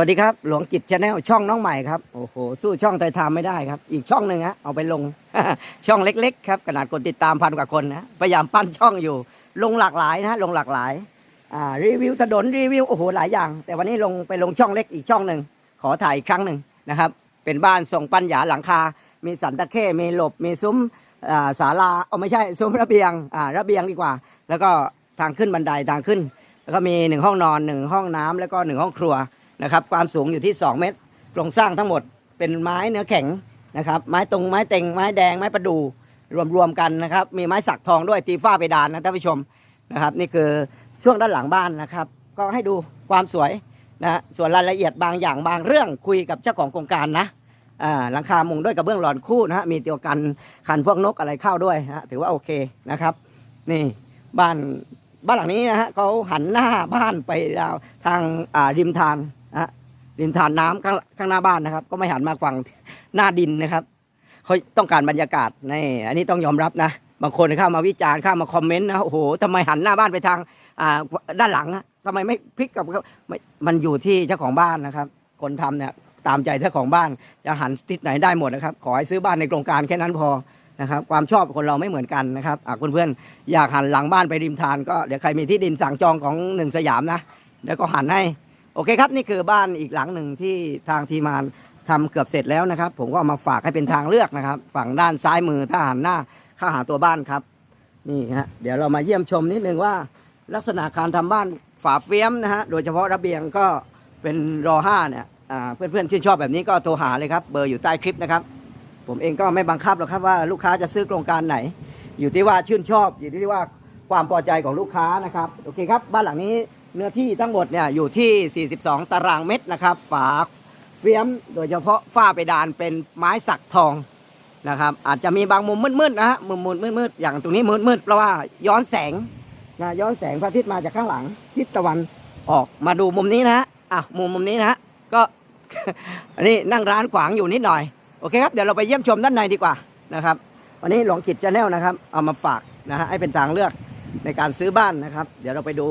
วัสดีครับ หลวงกิจชาแนลช่องน้องใหม่ครับ โอ้โห สู้ช่องไทยทามไม่ได้ครับ อีกช่องหนึ่งฮะเอาไปลง ช่องเล็ก ๆ ครับขนาดคนติดตามพันกว่าคนนะพยายามปั้นช่องอยู่ ลงหลากหลายนะลงหลากหลายอ่ารีวิวถนนรีวิวโอ้โหหลายอย่าง แต่วันนี้ลงไปลงช่องเล็กอีกช่องหนึ่งขอถ่ายอีกครั้งหนึ่งนะครับ เป็นบ้านทรงปัญญาหลังคา มีสันตะเข้มีหลบมีซุ้มอ่าศาลาเอาไม่ใช่ซุ้มระเบียงอ่าระเบียงดีกว่า แล้วก็ทางขึ้นบันไดทางขึ้น แล้วก็มีหนึ่งห้องนอนหนึ่งห้องน้ำแล้วก็หนึ่งห้องครัว นะครับ ความสูงอยู่ที่ 2 เมตรโครงสร้างทั้งหมดเป็นไม้เนื้อแข็งนะครับ ไม้ตรงไม้เต็งไม้แดงไม้ประดูรวมๆกันนะครับ มีไม้สักทองด้วยตีฝ้าเพดานนะท่านผู้ชมนะครับ นี่คือช่วงด้านหลังบ้านนะครับ ก็ให้ดูความสวยนะส่วนรายละเอียดบางอย่างบางเรื่องคุยกับเจ้าของโครงการนะหลังคามุงด้วยกระเบื้องหลอนคู่นะฮะมีเตียวกันคันพวกนกอะไรเข้าด้วยนะถือว่าโอเคนะครับ นี่บ้านบ้านหลังนี้นะฮะเขาหันหน้าบ้านไปทางริมทาน นะริมทานน้ำข้างข้างหน้าบ้านนะครับ ก็ไม่หันมาฝั่งหน้าดินนะครับเขาต้องการบรรยากาศนี่อันนี้ต้องยอมรับนะ บางคนเข้ามาวิจารณ์เข้ามาคอมเมนต์นะโอ้โหทำไมหันหน้าบ้านไปทางอ่าด้านหลังอะทำไมไม่พลิกกับม,มันอยู่ที่เจ้าของบ้านนะครับ คนทำเนี่ยตามใจเจ้าของบ้านจะหันทิศไหนได้หมดนะครับ ขอให้ซื้อบ้านในโครงการแค่นั้นพอนะครับ ความชอบคนเราไม่เหมือนกันนะครับอะเพื่อนๆอยากหันหลังบ้านไปริมทานก็เดี๋ยวใครมีที่ดินสั่งจองของหนึ่งสยามนะเดี๋ยวก็หันให้ โอเคครับ นี่คือบ้านอีกหลังหนึ่งที่ทางทีมงานทำเกือบเสร็จแล้วนะครับ ผมก็เอามาฝากให้เป็นทางเลือกนะครับ ฝั่งด้านซ้ายมือถ้าหันหน้าเข้าหาตัวบ้านครับ นี่ฮะเดี๋ยวเรามาเยี่ยมชมนิดนึงว่า ลักษณะการทำบ้านฝาเฟียมนะฮะโดยเฉพาะระเบียงก็เป็นรอห้าเนี่ยอ่าเพื่อนๆชื่นชอบแบบนี้ก็โทรหาเลยครับ เบอร์อยู่ใต้คลิปนะครับ ผมเองก็ไม่บังคับหรอกครับว่าลูกค้าจะซื้อโครงการไหน อยู่ที่ว่าชื่นชอบอยู่ที่ว่าความพอใจของลูกค้านะครับ โอเคครับ บ้านหลังนี้เนื้อที่ทั้งหมดเนี่ยอยู่ที่ 42 ตารางเมตรนะครับ ฝาเฟียมโดยเฉพาะฝ้าเพดานเป็นไม้สักทองนะครับ อาจจะมีบางมุมมืดๆนะฮะมุมมืดมืดๆอย่างตรงนี้มืดๆเพราะว่าย้อนแสงนะย้อนแสงพระอาทิตย์มาจากข้างหลังทิศตะวันออกมาดูมุมนี้นะฮะอะมุมมุมนี้นะฮะก็อันนี้นั่งร้านขวางอยู่นิดหน่อยโอเคครับเดี๋ยวเราไปเยี่ยมชมด้านในดีกว่านะครับ วันนี้หลวงกิจชาแนลนะครับ เอามาฝากนะฮะให้เป็นทางเลือกในการซื้อบ้านนะครับ เดี๋ยวเราไปดู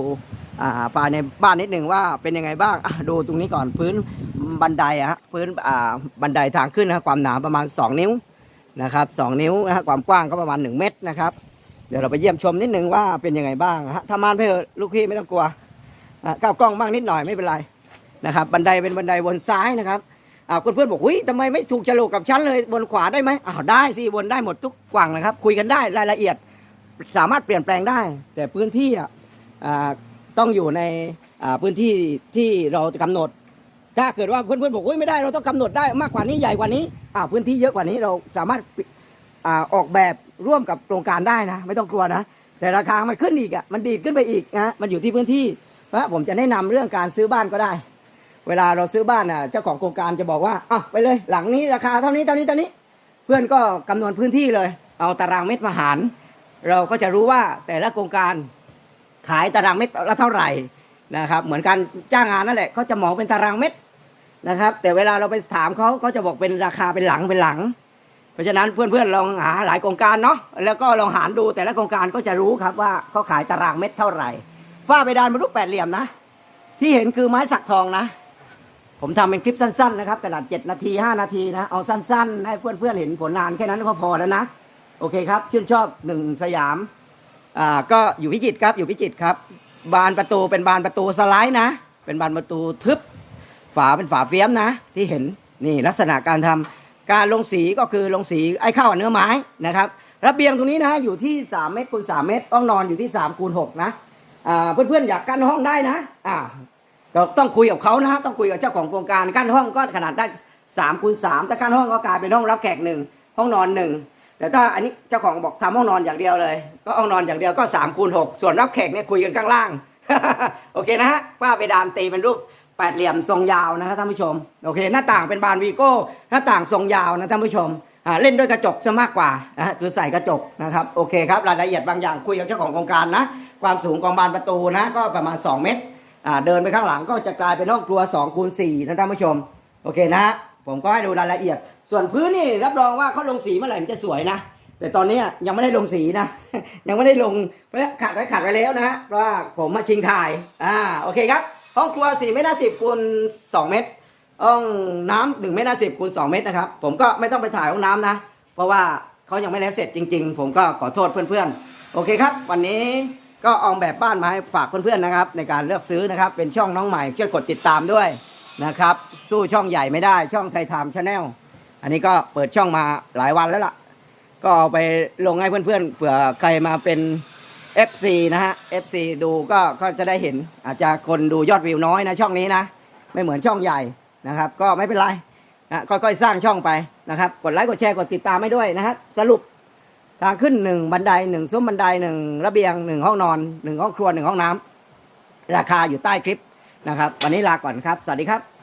อ่าในบ้านนิดหนึ่งว่าเป็นยังไงบ้างดูตรงนี้ก่อนพื้นบันไดอะฮะพื้นบันไดทางขึ้นนะความหนาประมาณ 2 นิ้วนะครับสองนิ้วนะฮะความกว้างก็ประมาณ 1 เมตรนะครับ เดี๋ยวเราไปเยี่ยมชมนิดหนึ่งว่าเป็นยังไงบ้างฮะทำมานไปเถอลูกพี่ไม่ต้องกลัวก้าวกล้องบ้างนิดหน่อยไม่เป็นไรนะครับบันไดเป็นบันไดบนซ้ายนะครับอ่าเพื่อนๆบอกอุ้ยทำไมไม่ถูกฉลกกับฉันเลยบนขวาได้ไหมอ้าวได้สิบนได้หมดทุกกว่างนะครับ คุยกันได้รายละเอียด สามารถเปลี่ยนแปลงได้ แต่พื้นที่อะ ต้องอยู่ในพื้นที่ที่เราจะกำหนด ถ้าเกิดว่าเพื่อนๆบอกอุ้ยไม่ได้เราต้องกำหนดได้มากกว่านี้ใหญ่กว่านี้อ่าพื้นที่เยอะกว่านี้เราสามารถอออกแบบร่วมกับโครงการได้นะ ไม่ต้องกลัวนะ แต่ราคามันขึ้นอีกอะมันดีดขึ้นไปอีกนะมันอยู่ที่พื้นที่เพราะผมจะแนะนำเรื่องการซื้อบ้านก็ได้ เวลาเราซื้อบ้านอะเจ้าของโครงการจะบอกว่าอะไปเลย หลังนี้ราคาเท่านี้เท่านี้เท่านี้ เพื่อนก็คำนวณพื้นที่เลย เอาตารางเมตรมาหาร เราก็จะรู้ว่าแต่ละโครงการ ขายตารางเมตรละเท่าไหร่นะครับ เหมือนการจ้างงานนั่นแหละเขาจะมองเป็นตารางเมตรนะครับ แต่เวลาเราไปถามเขาเขาจะบอกเป็นราคาเป็นหลังเป็นหลัง เพราะฉะนั้นเพื่อนๆลองหาหลายโครงการเนาะแล้วก็ลองหารดูแต่ละโครงการก็จะรู้ครับว่าเขาขายตารางเม็ดเท่าไหร่ฝ้าเพดานเป็นรูปแปดเหลี่ยมนะ ที่เห็นคือไม้สักทองนะ ผมทำเป็นคลิปสั้นๆนะครับขนาด7นาที5นาทีนะเอาสั้นๆ ให้เพื่อนๆเห็นผลงานแค่นั้นก็พอแล้วนะ โอเคครับ ชื่นชอบหนึ่งสยาม อ่าก็อยู่พิจิตรครับอยู่พิจิตรครับ บานประตูเป็นบานประตูสไลด์นะ เป็นบานประตูทึบ ฝาเป็นฝาเฟียมนะ ที่เห็นนี่ลักษณะการทำการลงสีก็คือลงสีไอ้เข้าเนื้อไม้นะครับระเบียงตรงนี้นะอยู่ที่ 3 เมตรคูณ3เมตรต้องนอนอยู่ที่3คูณ6นะอ่าเพื่อนๆอยากกั้นห้องได้นะอ่าก็ต้องคุยกับเขานะต้องคุยกับเจ้าของโครงการกั้นห้องก็ขนาดได้3คูณ3แต่กั้นห้องก็กลายเป็นห้องรับแขกหนึ่งห้องนอนหนึ่ง แต่ถ้าอันนี้เจ้าของบอกทำห้องนอนอย่างเดียวเลย ก็ห้องนอนอย่างเดียวก็3คูณ6ส่วนรับแขกเนี่ยคุยกันข้างล่าง โอเคนะฮะป้าไปดานตีเป็นรูปแปดเหลี่ยมทรงยาวนะฮะท่านผู้ชมโอเค หน้าต่างเป็นบานวีโก้หน้าต่างทรงยาวนะท่านผู้ชมเล่นด้วยกระจกซะมากกว่านะคือใส่กระจกนะครับโอเคครับรายละเอียดบางอย่างคุยกับเจ้าของโครงการนะ ความสูงของบานประตูนะก็ประมาณ 2 เมตรเดินไปข้างหลังก็จะกลายเป็นห้องครัว2คูณ4นะท่านผู้ชม โอเคนะฮะ ผมก็ให้ดูรายละเอียด ส่วนพื้นนี่รับรองว่าเขาลงสีเมื่อไหร่มันจะสวยนะ แต่ตอนนี้ยังไม่ได้ลงสีนะ ยังไม่ได้ลงเพราะขัดไว้ขัดไว้แล้วนะฮะเพราะว่าผมมาชิงถ่ายอ่าโอเคครับห้องครัว4เมตร50คูณ2เมตรห้องน้ำ1เมตร50คูณ2เมตรนะครับผมก็ไม่ต้องไปถ่ายห้องน้ำนะ เพราะว่าเขายังไม่แล้วเสร็จจริง ๆ ผมก็ขอโทษเพื่อนๆ โอเคครับ วันนี้ก็ออกแบบบ้านมาให้ฝากเพื่อนๆนะครับ ในการเลือกซื้อนะครับ เป็นช่องน้องใหม่ช่วยกดติดตามด้วย นะครับ สู้ช่องใหญ่ไม่ได้ช่องไทยไทม์ชาแนลอันนี้ก็เปิดช่องมาหลายวันแล้วล่ะ ก็เอาไปลงให้เพื่อนๆเผื่อใครมาเป็น FC นะฮะ FC ดูก็ก็จะได้เห็นอาจจะคนดูยอดวิวน้อยนะช่องนี้นะ ไม่เหมือนช่องใหญ่นะครับ ก็ไม่เป็นไรนะค่อยๆสร้างช่องไปนะครับ กดไลค์กดแชร์กดติดตามให้ด้วยนะฮะสรุปทางขึ้นหนึ่งบันไดหนึ่งซุ้มบันไดหนึ่งระเบียงหนึ่งห้องนอนหนึ่งห้องครัวหนึ่งห้องน้ำราคาอยู่ใต้คลิป นะครับ วันนี้ลาก่อนครับ สวัสดีครับ